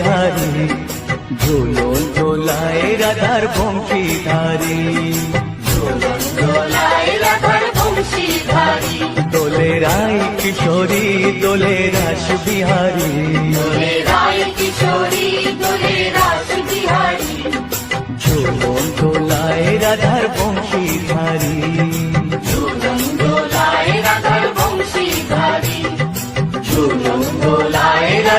বিহারী, ঝুলন দোলায় রাধার বংশীধারী। বংশীধারী দোলে রায় কিশোরী, দোলে রাস বিহারী। দোলে রায় ঝুলন দোলায় রাধার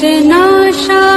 কৃষ্ণ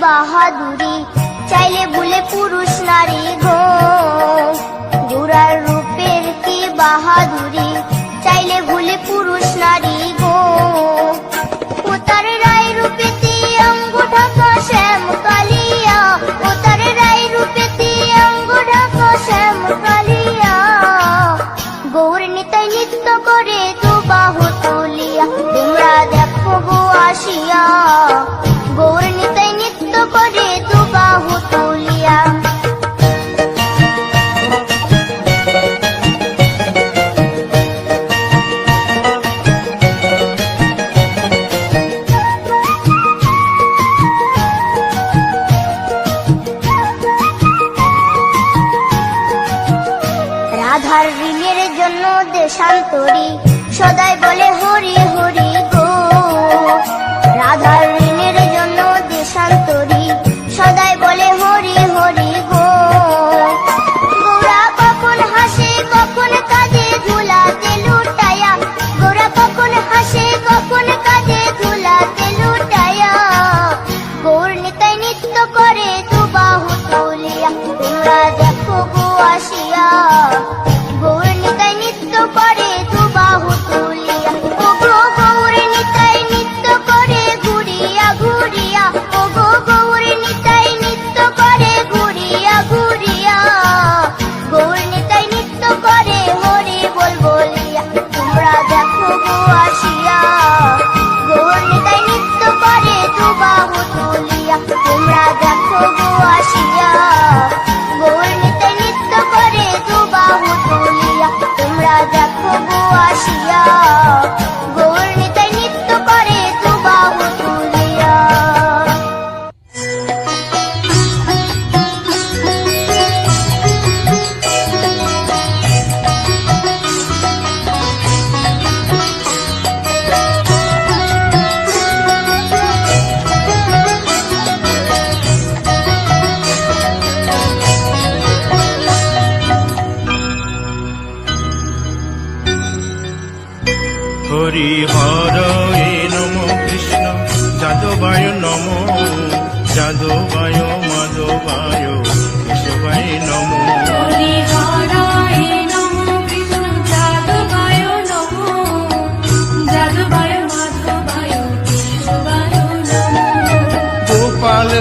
বাহাদুরি চাইলে বলে পুরুষ নারী গো। জোড়ার রূপের কি বাহাদুরি চাইলে বলে পুরুষ নারী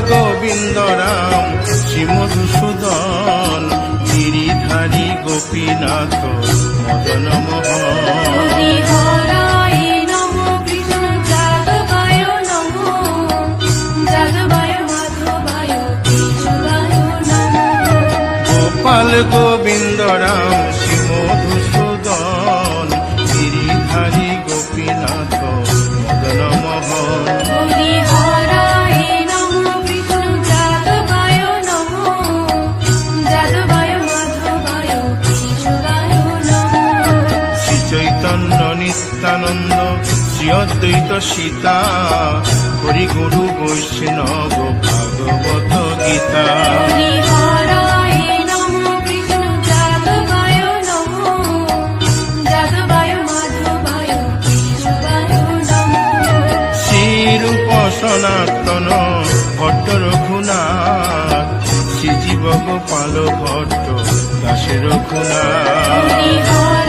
গোবিন্দ রাম শ্রীমধুসূদন গিরিধারী গোপীনাথ মদন গোপাল গোবিন্দ রাম শিব ধূসূদন গিরিধারী গোপীনাথ মদন মোহন শ্রী সীতা হরি গুরু বৈষ্ণব ভাগবত গীতা। সনাতন ভট্ট রঘুনাথ শ্রীজীব গোপাল ভট্ট দাসের রঘুনাথ।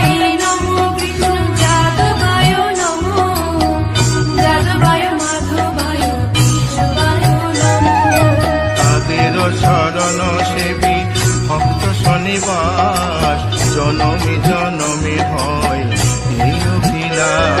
চরণ সেবী ভক্ত শনিবার জনমি জনমি হয় এই অভিলাষ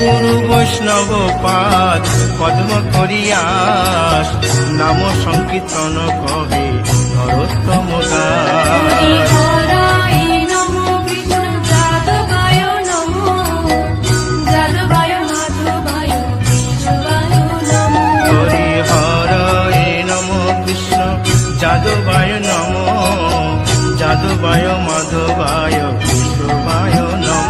গুরু বৈষ্ণব পাঠ পদ্ম করিয়াস নাম সংকীর্তন কবে? নরোত্তম যাদুবায় নম যাদুবায় মাধবায় বিশ্ববায় নম।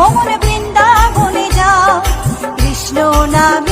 ভ্রমণ বৃন্দাবনে যাও। কৃষ্ণ নাম